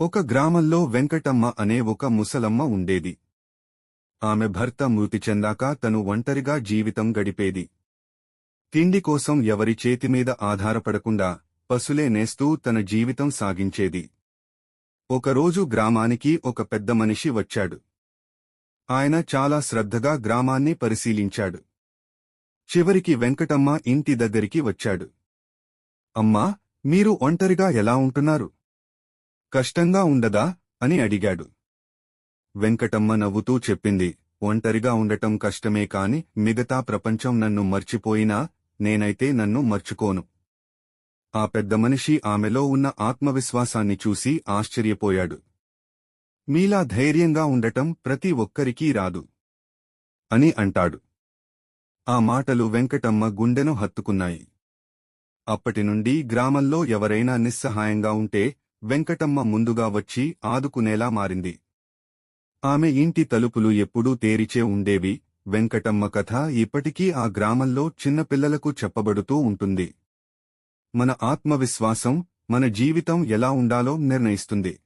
ఒక గ్రామంలో వెంకటమ్మ అనే ఒక ముసలమ్మ ఉండేది. ఆమె భర్త మృతి చెందాక తను ఒంటరిగా జీవితం గడిపేది. తిండి కోసం ఎవరి చేతిమీద ఆధారపడకుండా పసులే నేస్తూ తన జీవితం సాగించేది. ఒకరోజు గ్రామానికి ఒక పెద్ద మనిషి వచ్చాడు. ఆయన చాలా శ్రద్ధగా గ్రామాన్ని పరిశీలించాడు. చివరికి వెంకటమ్మ ఇంటి దగ్గరికి వచ్చాడు. అమ్మా మీరు ఒంటరిగా ఎలా ఉంటున్నారు? కష్టంగా ఉండదా? అని అడిగాడు. వెంకటమ్మ నవ్వుతూ చెప్పింది ఒంటరిగా ఉండటం కష్టమే కాని మిగతా ప్రపంచం నన్ను మర్చిపోయినా నేనైతే నన్ను మర్చుకోను. ఆ పెద్ద మనిషి ఆమెలో ఉన్న ఆత్మవిశ్వాసాన్ని చూసి ఆశ్చర్యపోయాడు. మీలా ధైర్యంగా ఉండటం ప్రతి ఒక్కరికీ రాదు. అని అంటాడు. ఆ మాటలు వెంకటమ్మ గుండెను హత్తుకున్నాయి. అప్పటినుండి గ్రామంలో ఎవరైనా నిస్సహాయంగా ఉంటే వెంకటమ్మ ముందుగా వచ్చి ఆదుకునేలా మారింది. ఆమె ఇంటి తలుపులు ఎప్పుడూ తేరిచే ఉండేవి. వెంకటమ్మ కథ ఇప్పటికీ ఆ గ్రామంలో చిన్నపిల్లలకు చెప్పబడుతూ ఉంటుంది. మన ఆత్మవిశ్వాసం మన జీవితం ఎలా ఉండాలో నిర్ణయిస్తుంది.